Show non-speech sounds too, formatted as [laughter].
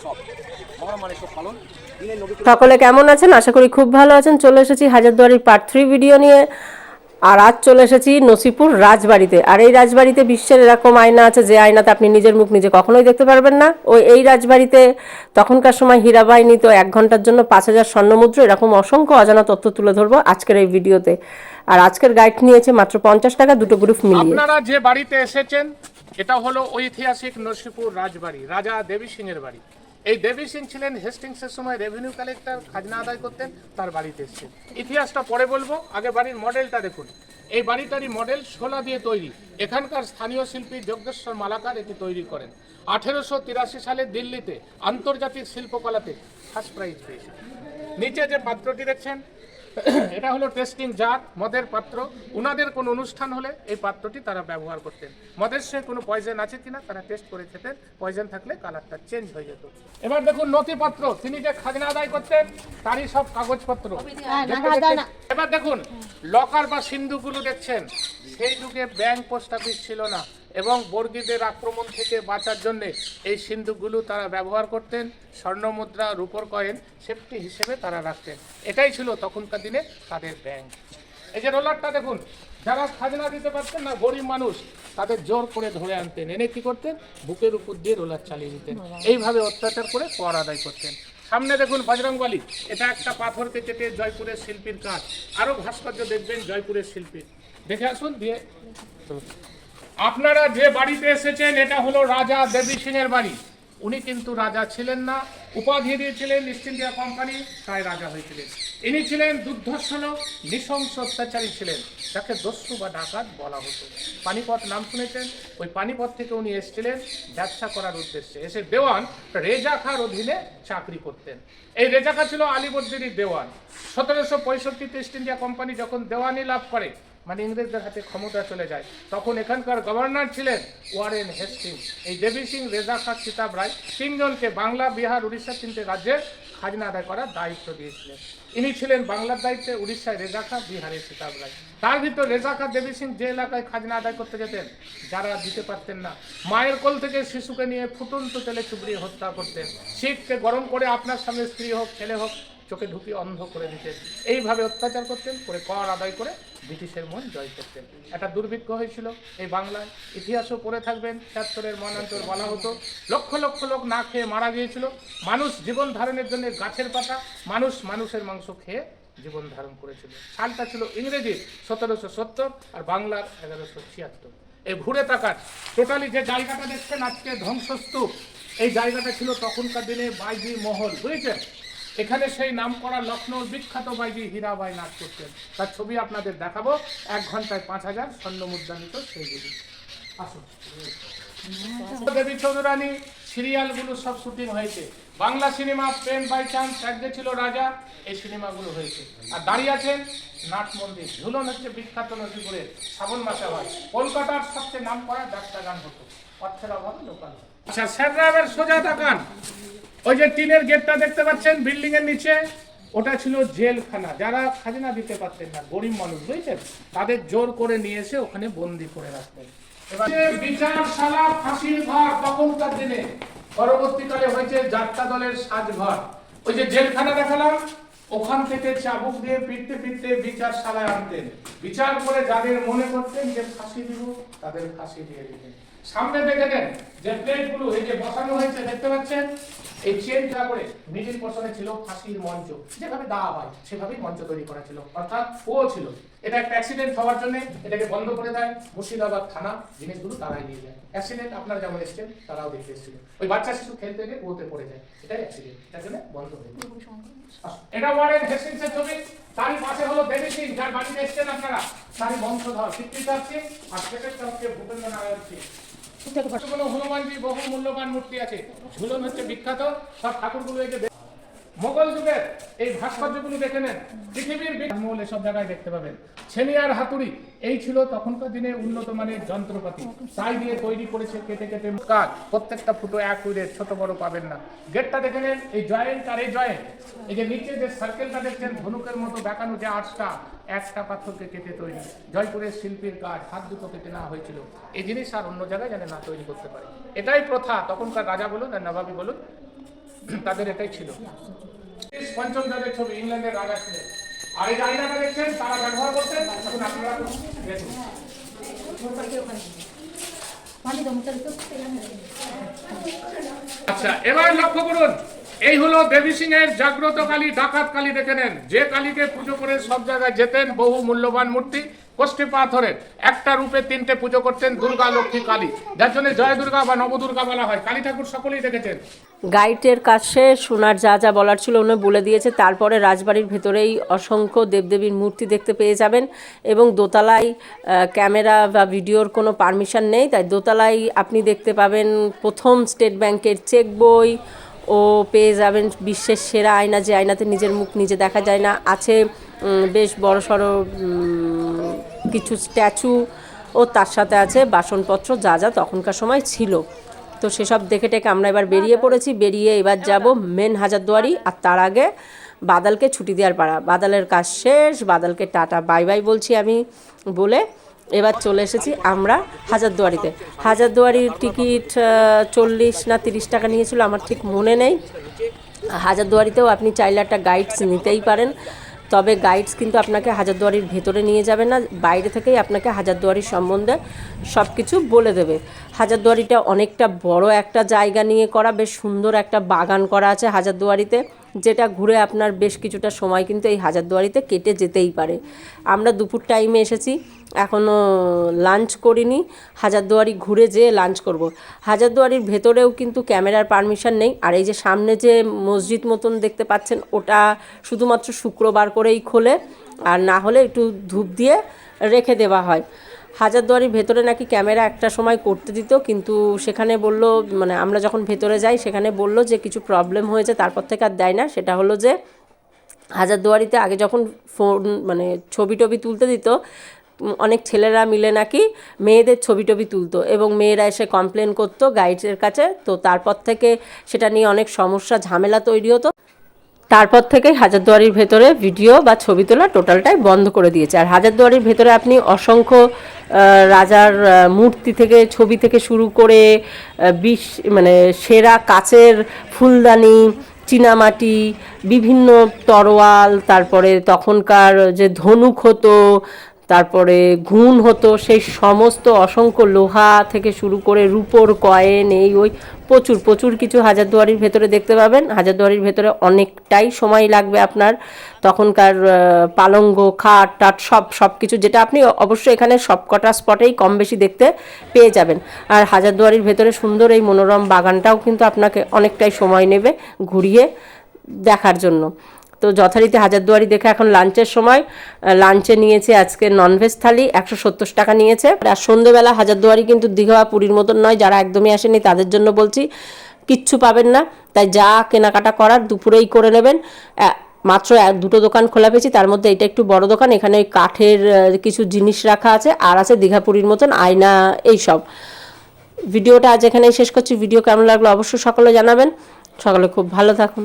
উৎসব মানে পালন। সকলে কেমন আছেন? আশা করি খুব ভালো আছেন। চলে এসেছি হাজারদুয়ারির পার্ট থ্রি ভিডিও নিয়ে। আর আজ চলে এসেছি নসিপুর রাজবাড়িতে। আর এই রাজবাড়িতে বিশ্বের এরকম আয়না আছে যে আয়নাতে আপনি নিজের মুখ নিজে কখনোই দেখতে পারবেন না। ওই এই রাজবাড়িতে তখনকার সময় হীরাবাই তো এক ঘণ্টার জন্য পাঁচ হাজার স্বর্ণমুদ্র এরকম অসংখ্য অজানা তথ্য তুলে ধরবো আজকের এই ভিডিওতে আর আজকের গাইড নিয়েছে মাত্র পঞ্চাশ টাকা দুটো গ্রুপ মিলিয়ে। আপনারা যে বাড়িতে এসেছেন এটা হলো ঐতিহাসিক নরসিংপুর রাজবাড়ি রাজা দেবী সিং এর বাড়ি। এই দেবী সিং ছিলেন হেস্টিংসের সময় রেভিনিউ কালেক্টর খাজনা আদায় করতেন, তার বাড়িতে এসছে ইতিহাসটা পরে বলব আগে বাড়ির মডেলটা দেখুন। এই বাড়িটারই মডেল শোলা দিয়ে তৈরি। এখানকার স্থানীয় শিল্পী যজ্ঞেশ্বর মালাকার এটি তৈরি করেন। আঠেরোশো তিরাশি সালে দিল্লিতে আন্তর্জাতিক শিল্পকলাতে ফার্স্ট প্রাইজ পেয়েছে নিচে যে পাত্রটি দেখছেন [coughs] এটা হলো টেস্টিং জার মদের পাত্র। উনাদের কোনো অনুষ্ঠান হলে এই পাত্রটি তারা ব্যবহার করতেন। মদের সঙ্গে কোনো পয়জন আছে কিনা তারা টেস্ট করে খেতেন। পয়জন থাকলে কালারটা চেঞ্জ হয়ে যেত। এবার দেখুন নথিপত্র। তিনি যে খাজনা আদায় করতেন তারই সব কাগজপত্র। দেখতে- এবার দেখুন লকার বা সিন্ধুগুলো দেখছেন। সেই যুগে ব্যাংক পোস্ট অফিস ছিল না। এবং বর্গীদের আক্রমণ থেকে বাঁচার জন্য এই সিন্ধুকগুলো তারা ব্যবহার করতেন, স্বর্ণ মুদ্রা, রূপর কয়েন, সেফটি হিসেবে তারা রাখতেন। এটাই ছিল তখনকার দিনে তাদের ব্যাংক। এই যে রোলারটা দেখুন, যারা খাজনা দিতে পারতেন না, গরিব মানুষ, তাদের জোর করে ধরে আনতেন। এনে কি করতেন? বুকের উপর দিয়ে রোলার চালিয়ে দিতেন। এইভাবে অত্যাচার করে কর আদায় করতেন। সামনে দেখুন বজরংবলী। এটা একটা পাথরকে কেটে জয়পুরের শিল্পীর কাজ। আরও ভাস্কর্য দেখবেন জয়পুরের শিল্পীর। দেখে আসুন দিয়ে। আপনারা যে বাড়িতে এসেছেন, এটা হলো রাজা দেবী সিং এর বাড়ি। উনি কিন্তু রাজা ছিলেন না। উপাধি দিয়েছিলেন ইস্ট ইন্ডিয়া কোম্পানি তাই রাজা হয়েছিলেন। ইনি ছিলেন দুর্ধর্ষণ, নৃশংস অত্যাচারী ছিলেন। যাকে দস্যু বা ডাকাত বলা হতো। পানিপথ নাম শুনেছেন? ওই পানিপথ থেকে উনি এসেছিলেন ব্যবসা করার উদ্দেশ্যে। এসে দেওয়ান রেজা খার অধীনে চাকরি করতেন। এই রেজা খা ছিল আলিবর্দির দেওয়ান। সতেরোশো পঁয়ষট্টিতে ইস্ট ইন্ডিয়া কোম্পানি যখন দেওয়ানি লাভ করে মানে ইংরেজদের হাতে ক্ষমতা চলে যায়। তখন এখানকার গভর্নর ছিলেন ওয়ারেন হেস্টিং। এই দেবী সিং রেজা খা কিতাব রায় তিনজনকে বাংলা, বিহার উড়িষ্যা তিনটে রাজ্যের খাজনা আদায় করার দায়িত্ব দিয়েছিলেন। ইনি ছিলেন বাংলার দায়িত্বে উড়িষ্যায় রেজা খা বিহারের কিতাব রায়। তার ভিতর রেজা খা দেবী সিং যে এলাকায় খাজনা আদায় করতে যেতেন, যারা দিতে পারতেন না। মায়ের কোল থেকে শিশুকে নিয়ে ফুটন্ত তেলে চুবড়িয়ে হত্যা করতেন। শীতকে গরম করে আপনার সামনে স্ত্রী হোক, ছেলে হোক চোখে ঢুকিয়ে অন্ধ করে দিতেন। এইভাবে অত্যাচার করতেন, করে কর আদায় করে ব্রিটিশের মন জয় করতেন। একটা দুর্ভিক্ষ হয়েছিল এই বাংলায়। ইতিহাসও পড়ে থাকবেন, ছিয়াত্তরের মনান্তর বলা হতো। লক্ষ লক্ষ লোক না খেয়ে মারা গিয়েছিল। মানুষ জীবন ধারণের জন্য গাছের পাতা, মানুষ মানুষের মাংস খেয়ে জীবন ধারণ করেছিল। সালটা ছিল ইংরেজির সতেরোশো সত্তর আর বাংলার এগারোশো ছিয়াত্তর। এই ঘুরে তাকান। টোটালি যে জায়গাটা দেখছেন আজকে ধ্বংসস্তূপ, এই জায়গাটা ছিল তখনকার দিনে বাইজি মহল, বুঝেছেন? এখানে সেই নাম করা লখনৌর বিখ্যাত বাইজি হীরাবাই নাচ করতেন। তার ছবি আপনাদের দেখাবো। এক ঘন্টায় পাঁচ হাজার স্বর্ণ মুদ্রানিত সেইগুলি আসুন। দেবী চৌধুরানী সিরিয়ালগুলো সব শুটিং হয়েছে। Bangla cinema Prem by chance একদে ছিল রাজা এই সিনেমাগুলো হয়েছে। আর দাঁড়িয়ে আছেন নাট মন্দির। ঝুলন হচ্ছে বিখ্যাত নদীপুরের শ্রাবণ মাসে হয় কলকাতার সবচেয়ে নাম করা যাত্রা গান হতো। আচ্ছা স্যার ড্রাইভার সোজা তাকান। ওই যে টিনের গেটটা দেখতে পাচ্ছেন, বিল্ডিং এর নিচে। ওটা ছিল জেলখানা। যারা খাজনা দিতে পারতেন না, গরিব মানুষ বুঝছেন তাদের জোর করে নিয়ে এসে ওখানে বন্দি করে রাখতেন। বিচারশালা ফাঁসির ঘর তখনকার দিনে, পরবর্তীকালে হয়েছে যাত্রা দলের সাজঘর। ওই যে জেলখানা দেখালাম, ওখান থেকে চাবুক দিয়ে পিটতে পিটতে বিচারশালায় আনতেন। বিচার করে যাদের মনে করতেন যে ফাঁসি দিব, তাদের ফাঁসি দিয়ে দিতেন। সামনে দেখে নেন, যে প্লেটগুলো এই যে বসানো হয়েছে, দেখতে পাচ্ছেন? এই চেনটা করে মিডিল পোর্শনে ছিল ফাঁসির মঞ্চ। যেভাবে দাওয়া হয় সেভাবেই মঞ্চ তৈরি করা ছিল। অর্থাৎ ও ছিল। এটা একটা অ্যাক্সিডেন্ট হওয়ার জন্য এটাকে বন্ধ করে দেয়। মুর্শিদাবাদ থানা জিনিসগুলো তারাই নিয়ে যায়। অ্যাক্সিডেন্ট আপনারা যেমন এসছেন, তারাও দেখতে এসেছিল। ওই বাচ্চা শিশু খেলতে গিয়ে কুয়োতে পড়ে যায়। এটাই অ্যাক্সিডেন্ট এটার জন্য বন্ধ হয়ে যায়। এটা ওয়ারেন হেস্টিংসের ছবি। তারই পাশে হলো দেবী যার বাড়িতে এসছেন আপনারা। তারই বংশধর কীর্তিদার সিং আর সেকেন্ডটা হচ্ছে ভূপেন্দ্র নারায়ণ সিং। হনুমানজি বহু মূল্যবান মূর্তি আছে। ঝুলন হচ্ছে বিখ্যাত। সব ঠাকুরগুলো এই যে মোগল যুগের এই দেখে নেন। পৃথিবীর এসব জায়গায় দেখতে পাবেন। হাতুড়ি, এই ছিল তখনকার দিনে উন্নত মানের যন্ত্রপাতি। তাই দিয়ে তৈরি করেছে কেটে কেটে কাজ। প্রত্যেকটা ফুটো এক ছোট বড় পাবেন না। গেটটা দেখে নেন, এই জয়েন্ট আর এই জয়েন্ট। এই যে নিচে যে সার্কেলটা দেখছেন, ধনুকের মতো দেখানো যে আর্টসটা একটা পাথরকে কেটে তৈরি। জয়পুরের শিল্পীর কাজ হাত দুটো কেটে নেওয়া হয়েছিল। এই জিনিস আর অন্য জায়গায় যেন না তৈরি করতে পারে। এটাই প্রথা। তখনকার রাজা বলুন আর নবাবী বলুন তাদের এটাই ছিল। পঞ্চম তাদের ছবি ইংল্যান্ডের রাজা ছিলেন। আর এই আয়নাটা দেখছেন তারা ব্যবহার করতেন এখন আপনারা দেখুন। আচ্ছা এবার লক্ষ্য করুন। এই হলো দেবী সিং এর জাগ্রত কালী, ডাকাত কালী দেখে নেন। যে কালীকে পুজো করে সব জায়গায় যেতেন, বহু মূল্যবান মূর্তি, কোষ্ঠী পাথরের। একটা রূপে তিনটে পুজো করতেন দুর্গা লক্ষ্মী কালী। যার জন্য জয় দুর্গা বা নবদুর্গা বলা হয়। কালী ঠাকুর সকলেই দেখেছেন। গাইডের কাছে সোনার যা যা বলার ছিল উনি বলে দিয়েছে। তারপরে রাজবাড়ির ভেতরেই অসংখ্য দেবদেবীর মূর্তি দেখতে পেয়ে যাবেন এবং দোতলায় ক্যামেরা বা ভিডিওর কোনো পারমিশন নেই। তাই দোতলায় আপনি দেখতে পাবেন প্রথম স্টেট ব্যাংকের চেক বই ও পেয়ে যাবেন বিশ্বের সেরা আয়না, যে আয়নাতে নিজের মুখ নিজে দেখা যায় না। আছে বেশ বড় সড়ো কিছু স্ট্যাচু ও তার সাথে আছে বাসনপত্র যা যা তখনকার সময় ছিল। তো সেসব দেখে টেকে আমরা এবার বেরিয়ে পড়েছি। বেরিয়ে এবার যাব মেন হাজারদুয়ারি আর তার আগে বাদালকে ছুটি দেওয়ার পাড়া। বাদালের কাজ শেষ, বাদালকে টাটা, বাই বাই বলছি আমি বলে এবার চলে এসেছি আমরা হাজারদুয়ারিতে। হাজারদুয়ারির টিকিট চল্লিশ না তিরিশ টাকা নিয়েছিল, আমার ঠিক মনে নেই। হাজারদুয়ারিতেও আপনি চাইলে একটা গাইডস নিতেই পারেন। তবে গাইডস কিন্তু আপনাকে হাজারদুয়ারির ভেতরে নিয়ে যাবে না, বাইরে থেকেই আপনাকে হাজারদুয়ারির সম্বন্ধে সব কিছু বলে দেবে। হাজারদুয়ারিটা অনেকটা বড় একটা জায়গা নিয়ে করা, বেশ সুন্দর একটা বাগান করা আছে হাজারদুয়ারিতে, যেটা ঘুরে আপনার বেশ কিছুটা সময় কিন্তু এই হাজারদুয়ারিতে কেটে যেতেই পারে। আমরা দুপুর টাইমে এসেছি এখনও লাঞ্চ করিনি। হাজারদুয়ারি ঘুরে যেয়ে লাঞ্চ করব। হাজারদুয়ারির ভেতরেও কিন্তু ক্যামেরার পারমিশন নেই। আর এই যে সামনে যে মসজিদ মতন দেখতে পাচ্ছেন, ওটা শুধুমাত্র শুক্রবার করেই খোলে। আর না হলে একটু ধূপ দিয়ে রেখে দেওয়া হয়। হাজারদুয়ারির ভেতরে নাকি ক্যামেরা একটা সময় করতে দিত, কিন্তু সেখানে বলল মানে আমরা যখন ভেতরে যাই, সেখানে বলল যে কিছু প্রবলেম হয়েছে, তারপর থেকে আর দেয় না। সেটা হলো যে হাজারদুয়ারিতে আগে যখন ফোন মানে ছবি টবি তুলতে দিত অনেক ছেলেরা মিলে নাকি মেয়েদের ছবি টবি তুলতো এবং মেয়েরা এসে কমপ্লেন করতো গাইডের কাছে। তো তারপর থেকে সেটা নিয়ে অনেক সমস্যা, ঝামেলা তৈরি হতো। তারপর থেকেই হাজারদুয়ারির ভেতরে ভিডিও বা ছবি তোলা টোটালটাই বন্ধ করে দিয়েছে। আর হাজারদুয়ারির ভেতরে আপনি অসংখ্য রাজার মূর্তি থেকে, ছবি থেকে শুরু করে বিশ মানে সেরা কাচের ফুলদানি, চীনামাটি, বিভিন্ন তরোয়াল, তারপরে তখনকার যে ধনুক হতো তারপরে ঘুণ হতো, সেই সমস্ত অসংখ্য লোহা থেকে শুরু করে রূপোর কয়েন, এই ওই প্রচুর প্রচুর কিছু হাজারদুয়ারির ভেতরে দেখতে পাবেন। হাজারদুয়ারির ভেতরে অনেকটাই সময় লাগবে আপনার। তখনকার পালঙ্গ, খাট, টাট, সব সব কিছু যেটা আপনি অবশ্যই এখানে সবকটা স্পটেই কম বেশি দেখতে পেয়ে যাবেন। আর হাজারদুয়ারির ভেতরে সুন্দর এই মনোরম বাগানটাও কিন্তু আপনাকে অনেকটাই সময় নেবে ঘুরিয়ে দেখার জন্য। তো যথারীতি হাজারদুয়ারি দেখে এখন লাঞ্চের সময় লাঞ্চে নিয়েছে আজকে ননভেজ থালি, একশো সত্তর টাকা নিয়েছে। আর সন্ধেবেলা হাজারদুয়ারি কিন্তু দীঘা পুরীর মতন নয়, যারা একদমই আসেনি তাদের জন্য বলছি, কিচ্ছু পাবেন না। তাই যা কেনাকাটা করার দুপুরেই করে নেবেন। মাত্র দুটো দোকান খোলা পেয়েছি, তার মধ্যে এটা একটু বড় দোকান, এখানে কাঠের কিছু জিনিস রাখা আছে, আর আছে দীঘাপুরীর মতন আয়না এইসব ভিডিওটা আজ এখানেই শেষ করছি। ভিডিও কেমন লাগল অবশ্যই সকলে জানাবেন। সকলে খুব ভালো থাকুন।